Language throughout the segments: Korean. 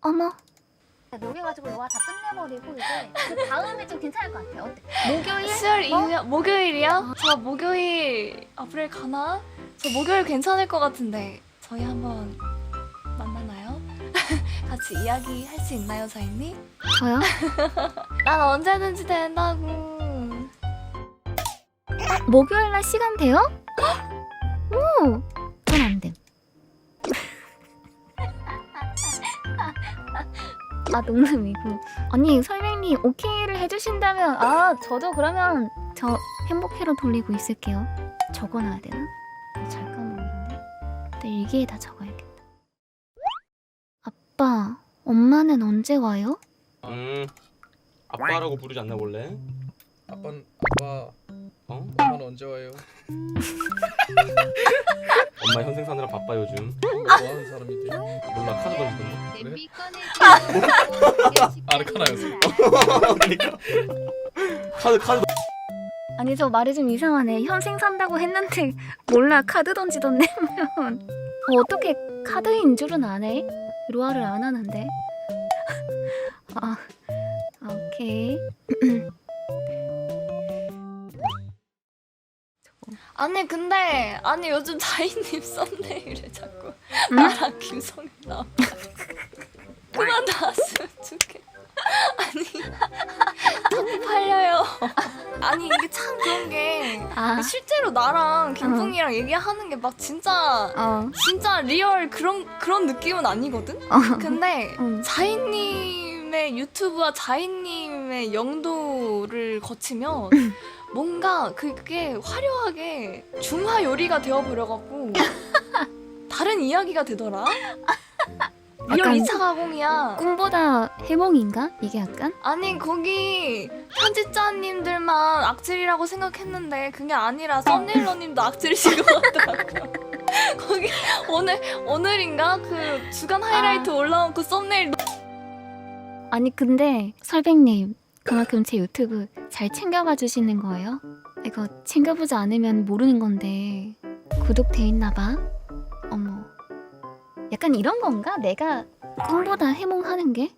어머 녹여가지고 로아 다 끝내버리고 이제 그 다음에 좀 괜찮을 것 같아요. 어때? 목요일? 수요일 어? 이면 목요일이요? 저 목요일 앞으로 가나? 저 목요일 괜찮을 것 같은데 저희 한번 만나나요? 같이 이야기 할 수 있나요, 자인님? 저요? 난 언제든지 된다고. 목요일 날 시간 돼요? 오, 아 농담이고 아니 설명님 오케이를 해주신다면 아 저도 그러면 저 행복해로 돌리고 있을게요 적어놔야 되나? 잘 까먹는데 내 일기에 다 적어야겠다 아빠 엄마는 언제 와요? 음 아빠라고 부르지 않나 원래? 아빠는 아빠 어? 엄마는 언제 와요? 엄마 현생 사느라 바빠 요즘 뭐 하는 사람인데? 몰라 카드 던지던데 아르카나였어. 그러니까 카드 카드 아니 저 말이 좀 이상하네. 현생 산다고 했는데 몰라 카드 던지던 내면 어, 어떻게 카드인 줄은 아네? 로아를 안 하는데. 아, 아 오케이. 아니 근데 아니 요즘 자인님 썸네일에 자꾸 응? 나랑 김성현 나와. 그만 나왔으면 좋겠. 아니 팔려요. 아니 이게 참 그런 게 아, 실제로 나랑 김풍이랑 얘기하는 게 막 진짜 어, 진짜 리얼 그런 그런 느낌은 아니거든. 어, 근데 응. 자인님의 유튜브와 자인님의 영도를 거치면 뭔가 그게 화려하게 중화 요리가 되어버려갖고 다른 이야기가 되더라. 리얼 약간 2차 가공이야. 꿈보다 해몽인가? 이게 약간? 아니 거기 편집자님들만 악질이라고 생각했는데 그게 아니라 썸네일러님도 악질이신 것 같더라고요. 거기 오늘 오늘인가 그 주간 하이라이트 올라온 그 썸네일 아니 근데 설백님 그만큼 제 유튜브 잘 챙겨봐 주시는 거예요? 이거 챙겨보지 않으면 모르는 건데 구독돼 있나 봐. 약간 이런 건가? 내가 꿈보다 해몽하는 게?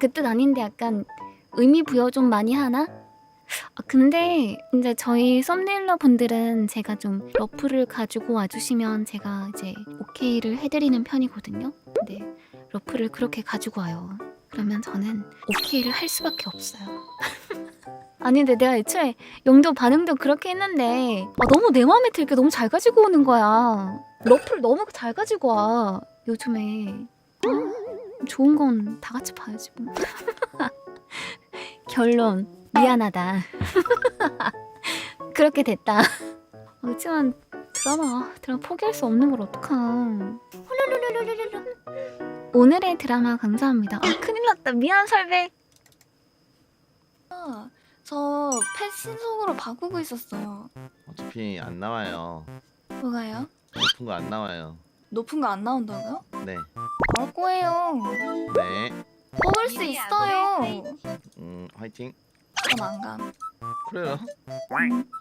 그뜻 아닌데 약간 의미 부여 좀 많이 하나? 아, 근데 이제 저희 썸네일러 분들은 제가 좀 러프를 가지고 와주시면 제가 이제 오케이를 해드리는 편이거든요. 근데 러프를 그렇게 가지고 와요. 그러면 저는 오케이를 할 수밖에 없어요. 아니 근데 내가 애초에 영도 반응도 그렇게 했는데 아, 너무 내 마음에 들게 너무 잘 가지고 오는 거야. 러프를 너무 잘 가지고 와 요즘에. 아, 좋은 건 다 같이 봐야지 뭐. 결론 미안하다. 그렇게 됐다. 그렇지만 드라마 드라마 포기할 수 없는 걸 어떡함. 오늘의 드라마 감사합니다. 아 큰일 났다. 미안 설백. 저펫 신속으로 바꾸고 있었어요. 어차피 안 나와요. 뭐가요? 높은 거 안 나와요. 높은 거 안 나온다고요? 네. 나올 거예요. 네. 뽑을 수 있어요. 음, 화이팅. 그럼 안 감. 그래요.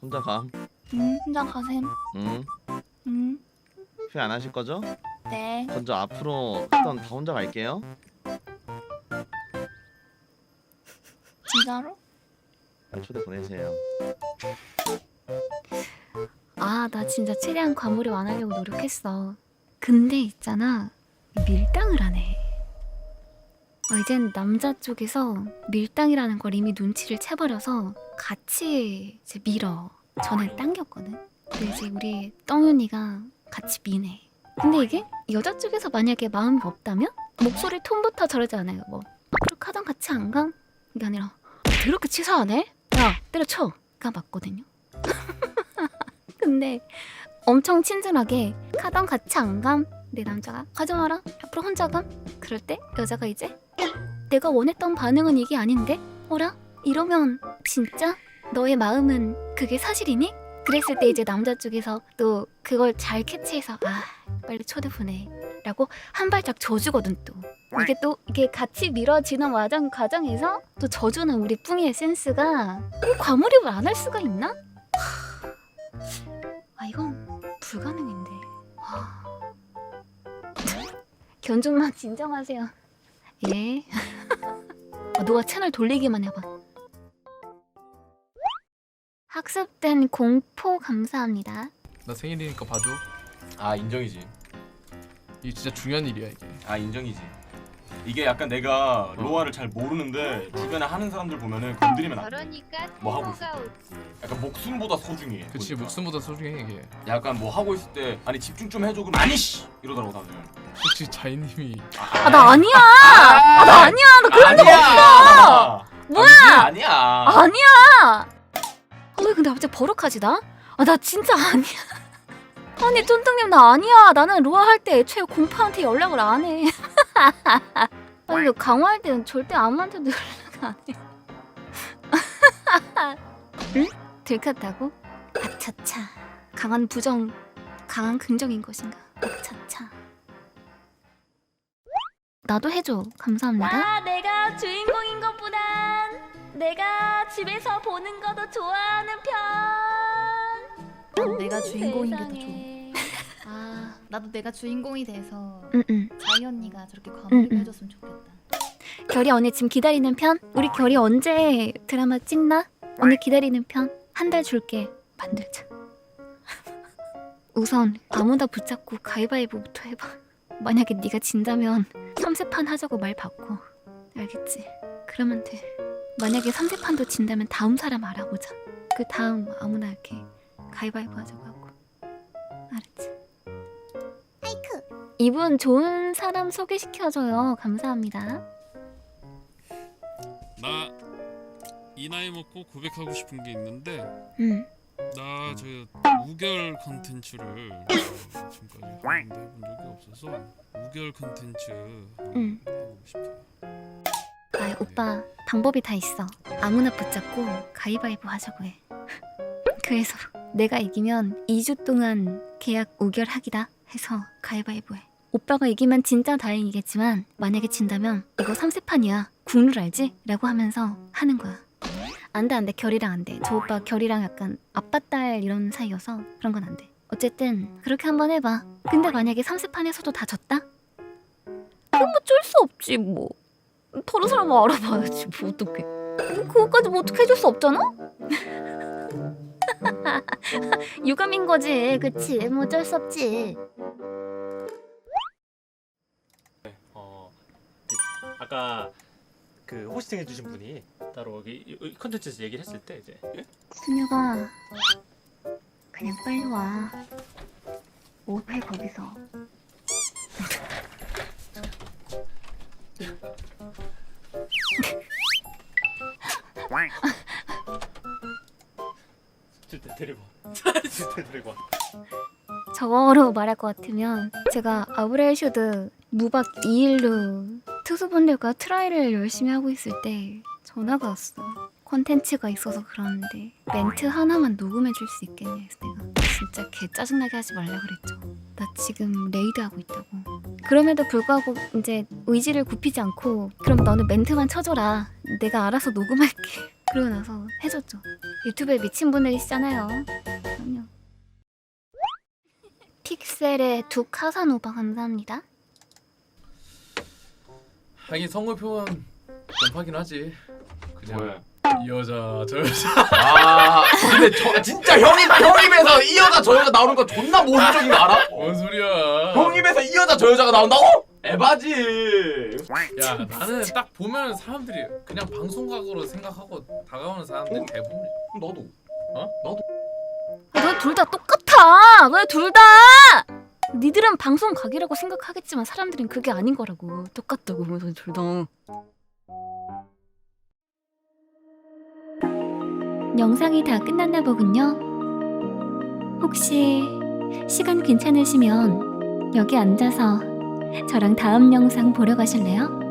혼자 감. 음, 혼자 가셈. 음. 음, 후회 안 하실 거죠? 네. 먼저 앞으로 하던 다 혼자 갈게요. 진짜로? 초대 보내세요. 아 나 진짜 최대한 과몰입 안 하려고 노력했어. 근데 있잖아 밀당을 하네. 어, 이젠 남자 쪽에서 밀당이라는 걸 이미 눈치를 채버려서 같이 이제 밀어. 전엔 당겼거든. 근데 이제 우리 떡윤이가 같이 미네. 근데 이게 여자 쪽에서 만약에 마음이 없다면 목소리 톤부터 저러지 않아요. 뭐 앞으로 카던 같이 안 감? 이게 아니라 그렇게 치사하네? 야 때려쳐. 가 맞거든요. 근데 엄청 친절하게 카던 같이 안 감? 내 남자가 가지 마라. 앞으로 혼자 감? 그럴 때 여자가 이제 야, 내가 원했던 반응은 이게 아닌데? 어라? 이러면 진짜 너의 마음은 그게 사실이니? 그랬을 때 이제 남자 쪽에서 또 그걸 잘 캐치해서 아 빨리 초대 보내 라고 한 발짝 져주거든 또 이게 또 이게 같이 미뤄지는 과정 과정에서 또 져주는 우리 뿡이의 센스가 꼭 과몰입을 안 할 수가 있나? 하, 아 불가능인데 와. 견좀만 진정하세요. 예. 아, 너가 채널 돌리기만 해봐. 학습된 공포 감사합니다. 나 생일이니까 봐줘. 아 인정이지 이게 진짜 중요한 일이야 이게. 아 인정이지 이게 약간 내가 어. 로아를 잘 모르는데 주변에 하는 사람들 보면은 건드리면 안 돼. 그러니까 뭐 하고 오지. 약간 목숨보다 소중해 그치 보니까. 목숨보다 소중해 이게. 약간 뭐 하고 있을 때 아니 집중 좀 해줘 그러면 아니 씨 이러더라고 다들 혹시 자이님이 아 나 아니야. 아 나 아니야. 나 그런 적 없어 뭐야? 아니야 아니야. 아, 왜 근데 갑자기 버럭하지 나? 아 나 진짜 아니야. 아니 쫀득님 나 아니야. 나는 로아 할 때 애초에 공파한테 연락을 안 해. 너 강화할 때는 절대 아무한테도 연락 안 해. 응? 들켰다고? 아차차. 강한 부정, 강한 긍정인 것인가? 아차차. 나도 해줘. 감사합니다. 아, 내가 주인공인 것보단 내가 집에서 보는 것도 좋아하는 편. 내가 주인공인 게더 좋아. 세상에. 아 나도 내가 주인공이 돼서 응 응. 자이 언니가 저렇게 응, 과몰입 응. 해줬으면 좋겠다. 결이 언니 지금 기다리는 편? 우리 결이 언제 드라마 찍나? 언니 기다리는 편? 한 달 줄게. 만들자. 우선 아무나 붙잡고 가위바위보부터 해봐. 만약에 네가 진다면 3세판 하자고 말 바꿔. 알겠지? 그러면 돼. 만약에 3세판도 진다면 다음 사람 알아보자. 그 다음 아무나 이렇게 가위바위보 하자고 하고. 이분 좋은 사람 소개시켜줘요. 감사합니다. 나 이 나이 먹고 고백하고 싶은 게 있는데 응. 나저 우결 컨텐츠를 어, 지금까지 한 번도 해본 적이 없어서 우결 컨텐츠 응. 해보고 싶어요. 아 오빠 방법이 다 있어 아무나 붙잡고 가위바위보 하자고 해 그래서 내가 이기면 2주 동안 계약 우결하기다 해서 가위바위보 해 오빠가 이기면 진짜 다행이겠지만 만약에 진다면 이거 3세판이야. 국룰 알지? 라고 하면서 하는 거야. 안돼 안돼. 결이랑 안돼. 저 오빠 결이랑 약간 아빠 딸 이런 사이여서 그런 건 안돼. 어쨌든 그렇게 한번 해봐. 근데 만약에 3세판에서도 다 졌다? 그럼 뭐쫄수 없지 뭐. 다른 사람 알아봐야지 뭐 어떡해. 그거까지 뭐 어떻게 해줄 수 없잖아? 유감인 거지 그치? 뭐 어쩔 수 없지 아까 그 호스팅 해주신 분이 따로 여기 이- 이 컨텐츠에서 얘기를 했을 때 이제 순유가 그냥 빨리 와 뭐해 거기서 데- 데리고 와. 데리고 와. 저거로 말할 것 같으면 제가 아브렐슈드 무박 2일로 투수분들과 트라이를 열심히 하고 있을 때 전화가 왔어. 콘텐츠가 있어서 그러는데 멘트 하나만 녹음해 줄 수 있겠냐 해서 내가 진짜 개 짜증나게 하지 말라 그랬죠. 나 지금 레이드 하고 있다고. 그럼에도 불구하고 이제 의지를 굽히지 않고 그럼 너는 멘트만 쳐줘라. 내가 알아서 녹음할게. 그러고 나서 해줬죠. 유튜브에 미친 분들이시잖아요. 그럼요. 픽셀의 두 카사노바 감사합니다. 하긴 성을 표현 곰파긴 하지. 그냥 뭐야 이 여자 저 여자. 아 근데 저 진짜 형 입, 형 입에서 이 여자 저 여자 나오는 거 존나 모순적인 거 알아? 뭔 소리야? 형 입에서 이 여자 저 여자가 나온다고? 에바지 야 나는 딱 보면 사람들이 그냥 방송각으로 생각하고 다가오는 사람들 어? 대부분. 나도 너둘 다 똑같아. 왜둘 다? 니들은 방송 각이라고 생각하겠지만 사람들은 그게 아닌 거라고. 똑같다고 그러면서 둘 다. 영상이 다 끝났나 보군요. 혹시 시간 괜찮으시면 여기 앉아서 저랑 다음 영상 보러 가실래요?